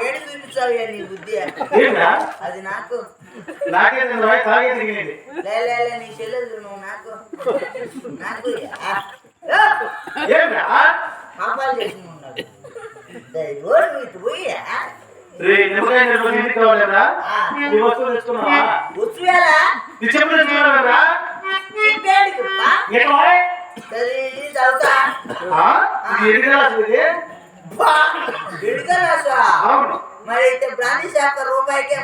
ఏడు చూపించావు నీ బుద్ధి అది నాకు. నాకే లే నీ చెల్లెలు నువ్వు నాకు. నాకు పాపాలు చేసి రోడ్డు పోయి వస్తువు విడుదల మరి అయితే బ్రాంతి శాఖ రూపాయికే.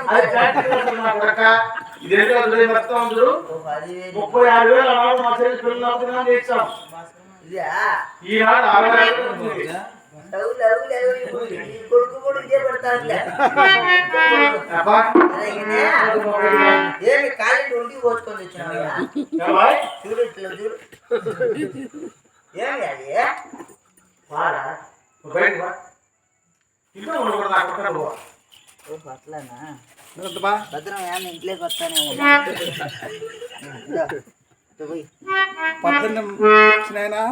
ముప్పై ఆరు వేలు మా చెల్లి పిల్లలు అరవై కొడుకు? ఏమి పోసుకొని ఇట్లా చూడు. ఏమి అది? వా. ఇంట్లో ఉండకూడదు అట్లానా? భద్రం ఏమన్నా ఇంట్లోకి వస్తానేమో. వచ్చినాయనా?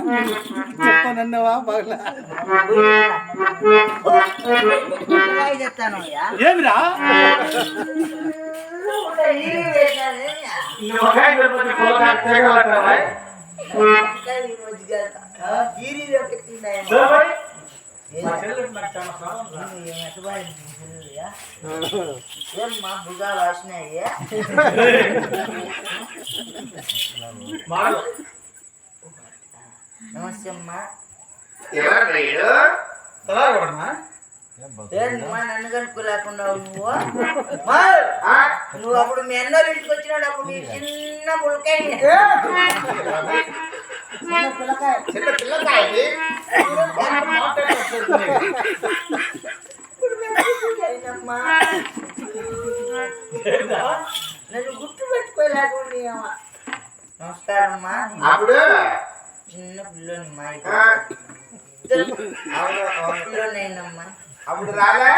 బాగా చెప్తాను. ఏమిరా? ఈ మా భుజాలు మాడు. నమస్తే అమ్మా. నన్ను కనుక్కోలేకుండా నువ్వు? నువ్వు అప్పుడు మీ అన్నోళ్ళ ఇంటికి వచ్చినాడు అప్పుడు చిన్న పులకాయ చిన్న పులకాయ చిన్న పిల్లకాయ ఇది. ఇప్పుడు మేము పులకాయనమ్మా. ఏంటా? నన్ను గుర్తు పెట్టుకోలేకుండా నమస్కారం అమ్మా అప్పుడు చిన్న పిల్లోని మా పిల్లోనైనమ్మా అప్పుడు రాలే?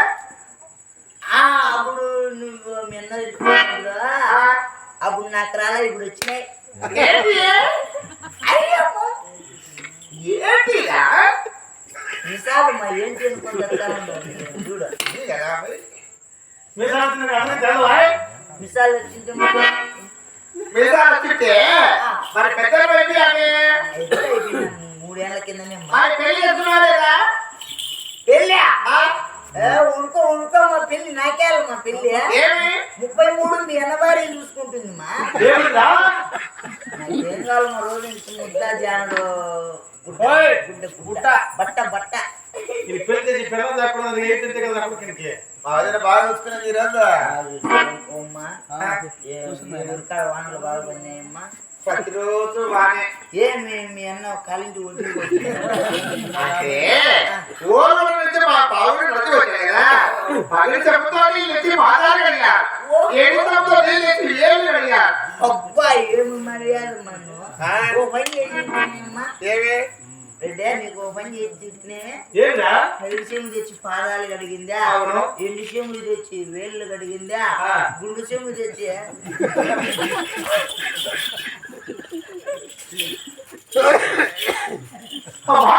ఆ, అప్పుడు నువ్వు మీ అన్న ఇంటికి వచ్చినప్పుడు, అప్పుడు నాకు రాలే ఇప్పుడు వచ్చినాయి. ఏంటిరా నిసాబమ్మా ఏం చేసుకొని చూడు ఇది కదా మరి. మీ సంగతి నాకు అర్థం కాదువా? మిసాల్ వచ్చింది మాకు. మీసాలు వచ్చింటే మరి పెద్ద పెట్టి అని అయితే అయిపోయింది. మూడేళ్ళ కిందనే అమ్మా. మరి పెళ్ళి చేస్తున్నారేరా పెళ్ళా ఏ, ఉడుకో ఉడుకో మా పెళ్ళి నాకేయాలి మా ఏమి? ముప్పై మూడు అన్నవారి చూసుకుంటుంది మా? నాకేం కావాలి మా రోజు ముద్ద జానుడు గుడ్డ బట్ట. బట్ట ఇది పెళ్ళి పిల్లలు చెప్పడం ఏంటంటే కదా బాగా చూసుకున్నది ఈరోజు ఏ, వానలు బాగా పడినాయమ్మా. ప్రతిరోజు బానే ఏ మీ మీ అన్న కాలింటి ఒడ్డు అంటే ఊళ్ళో నుంచి మా పావులు నచ్చి వచ్చాయి కదా. పగిలి చెప్పుతో నీళ్ళు ఇచ్చి మాట్లాడి అడిగారు. ఏడు చెప్పుతో నీళ్ళు ఇచ్చి ఏమి అడిగారు? అబ్బా ఏమి మర్యాద మన్ను ఓ పని ఏమి? రెడ్డే నీకు ఓ పని చేసి తెచ్చి పాదాలు కడిగిందా. ఎండు చెంబులు తెచ్చి వేళ్ళు కడిగిందా. గుండు చెంబు తెచ్చి అమ్మా,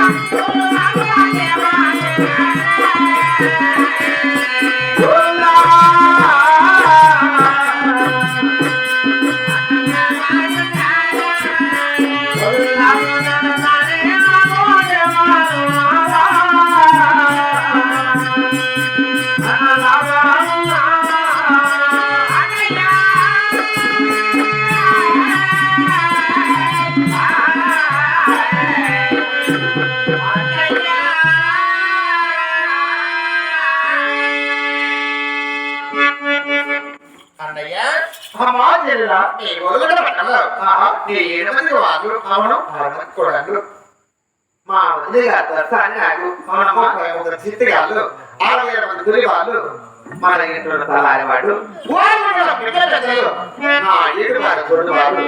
Yeah. చెల్లిరా నీ ఒలుగుడ పట్టణంలో ఆహా నీ ఏడు మంది వాళ్ళు అవును ఆరు మంది కోడళ్ళు మా వదిలి గారు దర్శనాన్ని నాకు అవునమ్మా. ఒక చిత్తిగాళ్ళు ఆరు వేల మంది గురి వాళ్ళు మన ఇంట్లో తలారివాడు వాళ్ళు కూడా బిడ్డ పెద్దలు నా ఏడు వారు గొర్రెలు వాళ్ళు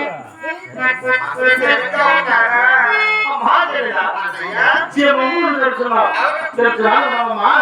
అసలు శ్రమగా ఉంటారా? అమ్మా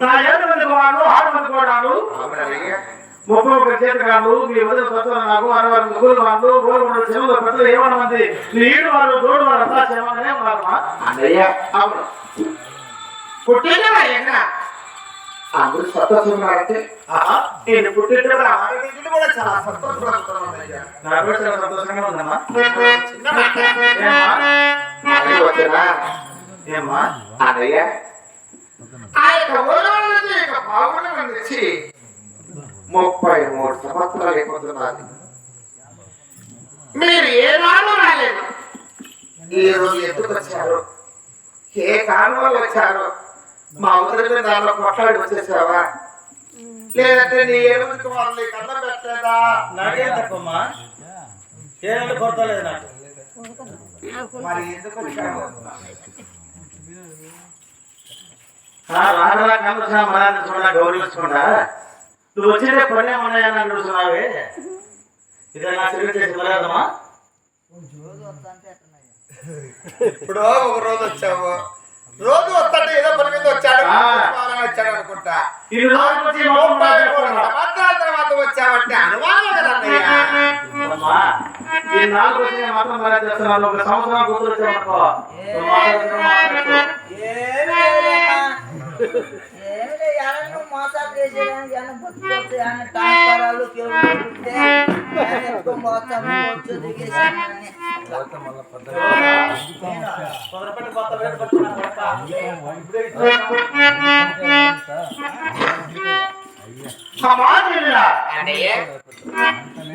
నా ఏడు మంది కోడాలు ఆరు మంది అవునయ్య ముప్పై ఒక చేతకాలు మీ వదిన కొత్త నాకు అరవై ముగ్గురు వాళ్ళు ఊరు ఉన్న చెవులు పెద్దలు ఏమన్నా మంది నీడు వాళ్ళు తోడు వాళ్ళు అంతా చేయమనే ఉన్నారమ్మా అన్నయ్య. అవును. పుట్టిన అందరూ సంతోషంగారంటే ఆహా, నేను పుట్టింటే కూడా చాలా సంతోషపడుతున్నానయ్యా నాకు కూడా చాలా సంతోషంగా ఉందమ్మా. ఏమ్మా? అన్నయ్య. ఆ యొక్క నుంచి ముప్పై మూడు సంవత్సరాలు అయిపోతున్నది మీరు ఏ నాడు రాలేదు. ఈ రోజు ఎందుకు వచ్చారు? ఏ కారణం వల్ల వచ్చారు? మా మీద దానిలో కొట్లాడి వచ్చేసావా? లేదంటే నీ ఏడుగురికి వాళ్ళని కన్న పెట్టలేదా? నాకేం తక్కువమ్మా ఏమంటే కొరత లేదు నాకు. మరి ఎందుకు వచ్చావు రాగలా కలుసా మరాన్ని చూడ గౌరవించకుండా నువ్వు వచ్చిందే కొన్ని ఉన్నాయని అడుగుతున్నావే ఇదే నా చేసి మర్యాదమ్మా ఇప్పుడు ఒక రోజు వచ్చావు రోజు వస్తాడు ఏదో పని మీద వచ్చాడు. వచ్చాడు అనుకుంటా. సంవత్సరాల తర్వాత వచ్చావంటే అనుమానం కదా అన్నయ్య ఈ నాలుగు వచ్చి నేను మాత్రం మర్యాద చేస్తున్నాను ఒక సంవత్సరం కూతురు వచ్చామనుకో మోసాలు చేసేదానికి బతుకోవచ్చు,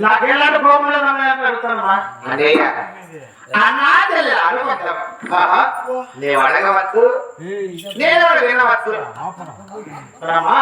నాకేలాంటి అని అడుగుతానమ్మా అన్నయ్య. అన్నా చెల్లి అనుకుంటాం ఆహా. నీవు అడగవచ్చు నేను వినవచ్చు రామా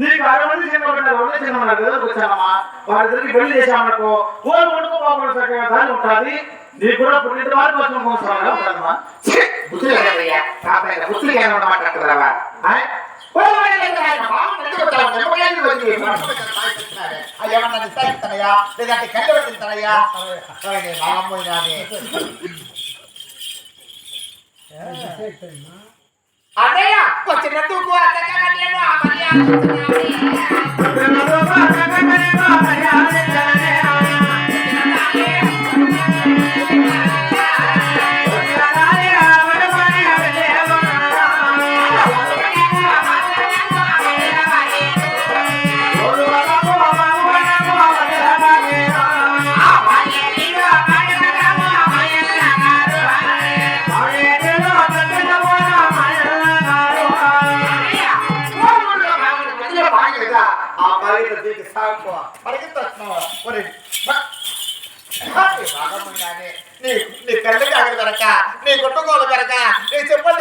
నీకు అరవై చేయకుండా వంద చేయమన్నారు ఎదురుకు వచ్చానమ్మా వారి దగ్గరికి పెళ్లి చేశామనుకో కోరు కొడుకు బాబు చక్కగా దాన్ని ఉంటుంది నీకు కూడా పుట్టిన వారి కోసం మోసంగా ఉంటుందమ్మా బుద్ధులు లేదయ్యా పాప బుద్ధులు ఏమన్నా మాట్లాడుతున్నావా ఏమన్నా నిస్తాయిస్తానయ్యా లేదంటే కళ్ళు పెడతానయ్యా బాగా అన్నయ్య వచ్చిన తూకు అత్తగా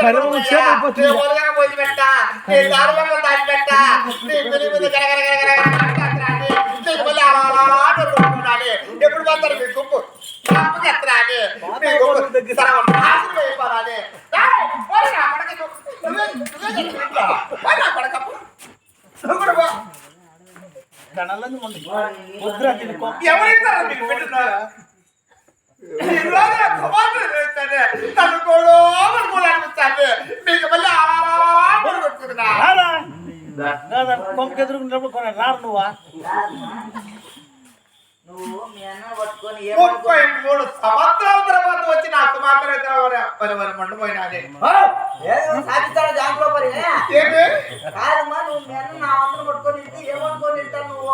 కరువు పోయి పెట్టా నీ దారులంగా దాచి పెట్టా నీ కొంపకి ఎదురుకున్నప్పుడు కొన్ని రారు నువ్వా నువ్వు మీ అన్న పట్టుకొని ముప్పై మూడు సంవత్సరాల తర్వాత వచ్చి నా కుమార్తె మరి మరి మండిపోయినానే దాంట్లో మరి కాదమ్మా నువ్వు? మీ అన్న నా పట్టుకొని ఏమనుకొని వెళ్తావు నువ్వు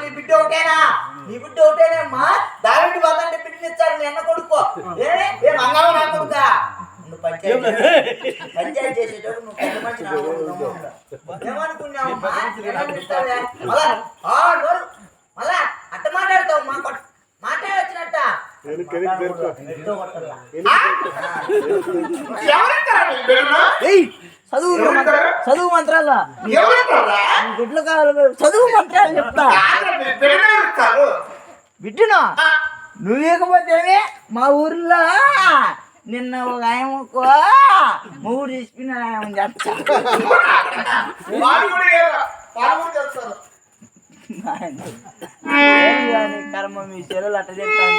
నీ బిడ్డ ఒకటేనా? నీ బిడ్డ ఒకటేనమ్మా దావిడి వదంటే బిడ్డనిచ్చారు మీ అన్న కొడుకో. ఏ ఏ మంగళం నా కొడుకా? నువ్వు పంచాయతీ పంచాయతీ చేసేటప్పుడు నువ్వు పెద్ద మనిషి నా కొడుకు ఏమనుకున్నావమ్మా ఏమనిపిస్తావే? మళ్ళా ఆ, నోరు. మళ్ళా అట్ట మాట్లాడతావు మా కొట్- మాట్లాడొచ్చినట్ట. ఎవరంటారా చదువు చదువు మంత్రాల. గుడ్లు కావాలి చదువు మంత్రాలు చెప్తా. బిడ్డను నువ్వు ఇవ్వకపోతే మా ఊర్లో నిన్న ఒక ఆయనకు మూడు తీసుకున్న ఆయన చెప్తాను కర్మ మీ చెల్లెలు అట్ట చెప్తాను